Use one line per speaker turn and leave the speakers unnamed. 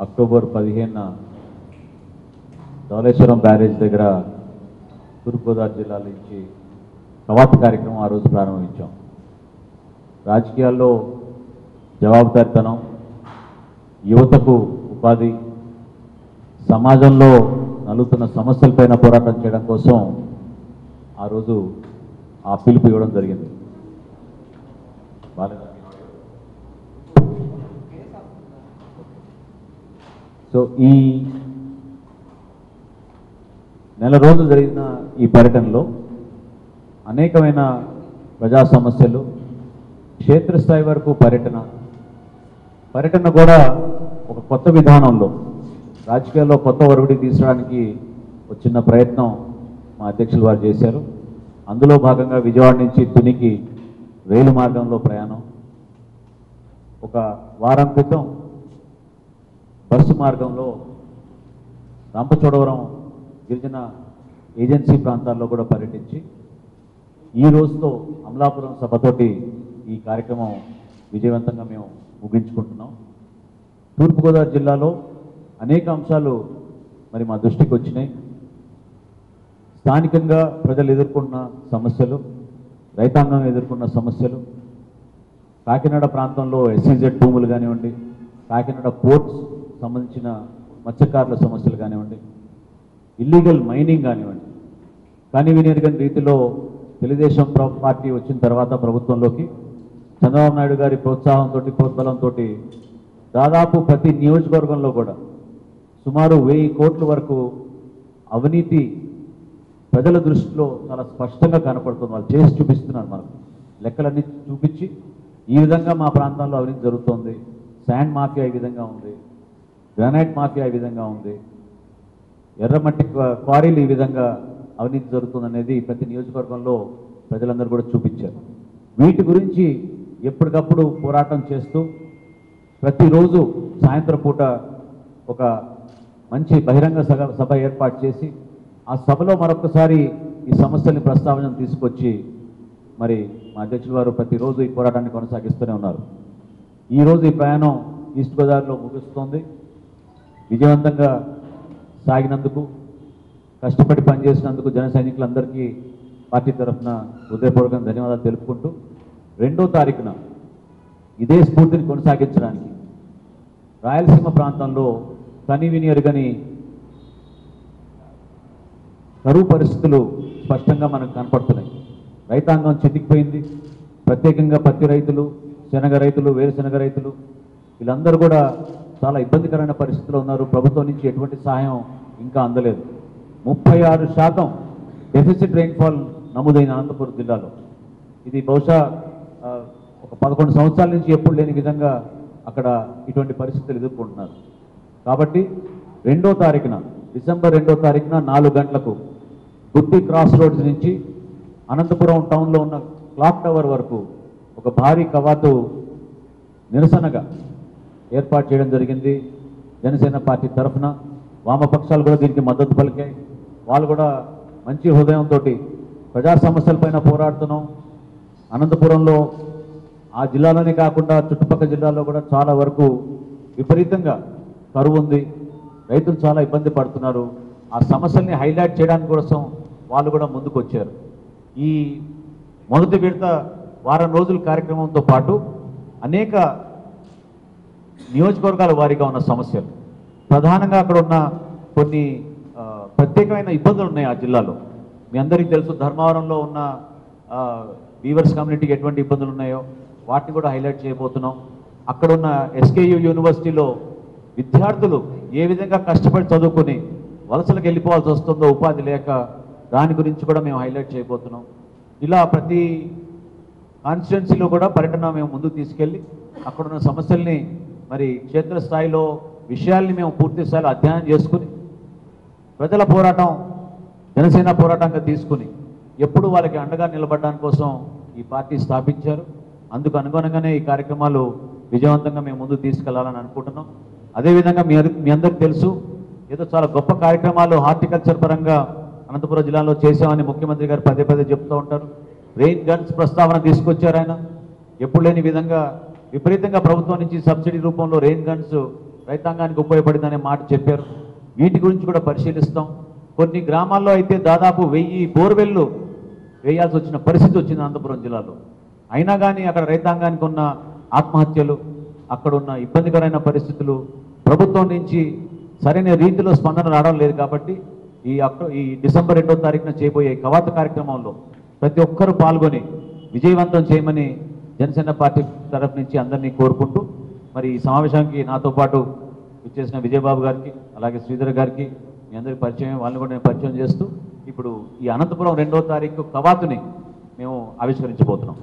October పదిహేనున Dhavaleswaram barrage దగ్గర తూర్పుగోదావరి జిల్లా నుంచి కవాత్ కార్యక్రమం ఆ రోజు ప్రారంభించాం రాజకీయాల్లో జవాబుదారితనం యువతకు ఉపాధి సమాజంలో నలుగుతున్న సమస్యలపైన పోరాటం చేయడం కోసం ఆ రోజు ఆ పిలుపు ఇవ్వడం జరిగింది బాలేదా? సో ఈ నెల రోజులు జరిగిన ఈ పర్యటనలో అనేకమైన ప్రజా సమస్యలు క్షేత్రస్థాయి వరకు పర్యటన పర్యటన కూడా ఒక కొత్త విధానంలో రాజకీయాల్లో కొత్త ఒరవడి తీసడానికి వచ్చిన చిన్న ప్రయత్నం మా అధ్యక్షులు వారు చేశారు. అందులో భాగంగా విజయవాడ నుంచి తునికి రైలు మార్గంలో ప్రయాణం. ఒక వారం క్రితం బస్సు మార్గంలో రంపచోడవరం గిరిజన ఏజెన్సీ ప్రాంతాల్లో కూడా పర్యటించి ఈ రోజుతో అమలాపురం సభతోటి ఈ కార్యక్రమం విజయవంతంగా మేము ముగించుకుంటున్నాం. తూర్పుగోదావరి జిల్లాలో అనేక అంశాలు మరి మా దృష్టికి వచ్చినాయి. స్థానికంగా ప్రజలు ఎదుర్కొన్న సమస్యలు రైతాంగం ఎదుర్కొన్న సమస్యలు కాకినాడ ప్రాంతంలో ఎస్సీజెడ్ భూములు కానివ్వండి కాకినాడ పోర్ట్స్ సంబంధించిన మత్స్యకారుల సమస్యలు కానివ్వండి ఇల్లీగల్ మైనింగ్ కానివ్వండి కానీ వినియోగని రీతిలో తెలుగుదేశం పార్టీ వచ్చిన తర్వాత ప్రభుత్వంలోకి చంద్రబాబు నాయుడు గారి ప్రోత్సాహంతో ప్రోత్బలంతో దాదాపు ప్రతి నియోజకవర్గంలో కూడా సుమారు వెయ్యి కోట్ల వరకు అవినీతి ప్రజల దృష్టిలో చాలా స్పష్టంగా కనపడుతుంది. వాళ్ళు చేసి చూపిస్తున్నారు మనకు. లెక్కలన్నీ చూపించి ఈ విధంగా మా ప్రాంతాల్లో అవినీతి జరుగుతోంది. శాండ్ మాఫియా ఈ విధంగా ఉంది. గ్రానైట్ మాఫియా ఈ విధంగా ఉంది. ఎర్రమట్టి క్వా- క్వారీలు ఈ విధంగా అవినీతి జరుగుతుందనేది ప్రతి నియోజకవర్గంలో ప్రజలందరూ కూడా చూపించారు. వీటి గురించి ఎప్పటికప్పుడు పోరాటం చేస్తూ ప్రతిరోజు సాయంత్రం పూట ఒక మంచి బహిరంగ సభ సభ ఏర్పాటు చేసి ఆ సభలో మరొకసారి ఈ సమస్యల్ని ప్రస్తావన తీసుకొచ్చి మరి మా అధ్యక్షులు వారు ప్రతిరోజు ఈ పోరాటాన్ని కొనసాగిస్తూనే ఉన్నారు. ఈరోజు ఈ ప్రయాణం ఈస్ట్ గోదావరిలో ముగుస్తోంది. విజయవంతంగా సాగినందుకు కష్టపడి పనిచేసినందుకు జన సైనికులందరికీ పార్టీ తరఫున హృదయపూర్వకంగా ధన్యవాదాలు తెలుపుకుంటూ రెండో తారీఖున ఇదే స్ఫూర్తిని కొనసాగించడానికి రాయలసీమ ప్రాంతంలో కని వినియరుగని కరువు పరిస్థితులు స్పష్టంగా మనకు కనపడుతున్నాయి. రైతాంగం చితికిపోయింది. ప్రత్యేకంగా పత్తి రైతులు శనగ రైతులు వేరుశనగ రైతులు వీళ్ళందరూ కూడా చాలా ఇబ్బందికరమైన పరిస్థితిలో ఉన్నారు. ప్రభుత్వం నుంచి ఎటువంటి సహాయం ఇంకా అందలేదు. ముప్పై ఆరు శాతం డెఫిసిట్ రెయిన్ఫాల్ నమోదైన అనంతపురం జిల్లాలో. ఇది బహుశా ఒక పదకొండు సంవత్సరాల నుంచి ఎప్పుడు లేని విధంగా అక్కడ ఇటువంటి పరిస్థితులు ఎదుర్కొంటున్నారు. కాబట్టి రెండో తారీఖున డిసెంబర్ రెండో తారీఖున నాలుగు గంటలకు గుత్తి క్రాస్ రోడ్స్ నుంచి అనంతపురం టౌన్లో ఉన్న క్లాక్ టవర్ వరకు ఒక భారీ కవాతు నిరసనగా ఏర్పాటు చేయడం జరిగింది. జనసేన పార్టీ తరఫున వామపక్షాలు కూడా దీనికి మద్దతు పలికాయి. వాళ్ళు కూడా మంచి హృదయంతో ప్రజా సమస్యలపైన పోరాడుతున్నాం. అనంతపురంలో ఆ జిల్లాలోనే కాకుండా చుట్టుపక్కల జిల్లాల్లో కూడా చాలా వరకు విపరీతంగా కరువు ఉంది. రైతులు చాలా ఇబ్బంది పడుతున్నారు. ఆ సమస్యల్ని హైలైట్ చేయడానికి కోసం వాళ్ళు కూడా ముందుకు వచ్చారు ఈ మొదటి విడత వారం రోజుల కార్యక్రమంతో పాటు అనేక నియోజకవర్గాల వారీగా ఉన్న సమస్యలు. ప్రధానంగా అక్కడ ఉన్న కొన్ని ప్రత్యేకమైన ఇబ్బందులు ఉన్నాయి ఆ జిల్లాలో. మీ అందరికీ తెలుసు ధర్మవరంలో ఉన్న వీవర్స్ కమ్యూనిటీకి ఎటువంటి ఇబ్బందులు ఉన్నాయో వాటిని కూడా హైలైట్ చేయబోతున్నాం. అక్కడ ఉన్న ఎస్కేయు యూనివర్సిటీలో విద్యార్థులు ఏ విధంగా కష్టపడి చదువుకొని వలసలకు వెళ్ళిపోవాల్సి వస్తుందో ఉపాధి లేక దాని గురించి కూడా మేము హైలైట్ చేయబోతున్నాం. ఇలా ప్రతి కాన్స్టిట్యున్సీలో కూడా పర్యటన మేము ముందుకు తీసుకెళ్ళి అక్కడున్న సమస్యల్ని మరి క్షేత్రస్థాయిలో విషయాల్ని మేము పూర్తి స్థాయిలో అధ్యయనం చేసుకుని ప్రజల పోరాటం జనసేన పోరాటంగా తీసుకుని ఎప్పుడు వాళ్ళకి అండగా నిలబడడానికి కోసం ఈ పార్టీ స్థాపించారు. అందుకు అనుగుణంగానే ఈ కార్యక్రమాలు విజయవంతంగా మేము ముందుకు తీసుకెళ్ళాలని అనుకుంటున్నాం. అదేవిధంగా మీ మీ అందరికీ తెలుసు ఏదో చాలా గొప్ప కార్యక్రమాలు హార్టికల్చర్ పరంగా అనంతపురం జిల్లాలో చేశామని ముఖ్యమంత్రి గారు పదే పదే చెప్తూ ఉంటారు. రెయిన్ గన్స్ ప్రస్తావన తీసుకొచ్చారు ఆయన. ఎప్పుడు లేని విధంగా విపరీతంగా ప్రభుత్వం నుంచి సబ్సిడీ రూపంలో రెయిన్ గన్స్ రైతాంగానికి ఉపయోగపడిందనే మాట చెప్పారు. వీటి గురించి కూడా పరిశీలిస్తాం. కొన్ని గ్రామాల్లో అయితే దాదాపు వెయ్యి బోర్వెల్లు వేయాల్సి వచ్చిన పరిస్థితి వచ్చింది అనంతపురం జిల్లాలో. అయినా కానీ అక్కడ రైతాంగానికి ఉన్న ఆత్మహత్యలు అక్కడ ఉన్న ఇబ్బందికరమైన పరిస్థితులు ప్రభుత్వం నుంచి సరైన రీతిలో స్పందన రావడం లేదు కాబట్టి ఈ అక్టో ఈ డిసెంబర్ రెండో తారీఖున చేయబోయే కవాత కార్యక్రమంలో ప్రతి ఒక్కరూ పాల్గొని విజయవంతం చేయమని జనసేన పార్టీ తరఫు నుంచి అందరినీ కోరుకుంటూ మరి ఈ సమావేశానికి నాతో పాటు ఇచ్చేసిన విజయబాబు గారికి అలాగే శ్రీధర్ గారికి మీ అందరి పరిచయం వాళ్ళని కూడా నేను పరిచయం చేస్తూ ఇప్పుడు ఈ అనంతపురం రెండో తారీఖు కవాతుని మేము ఆవిష్కరించబోతున్నాం.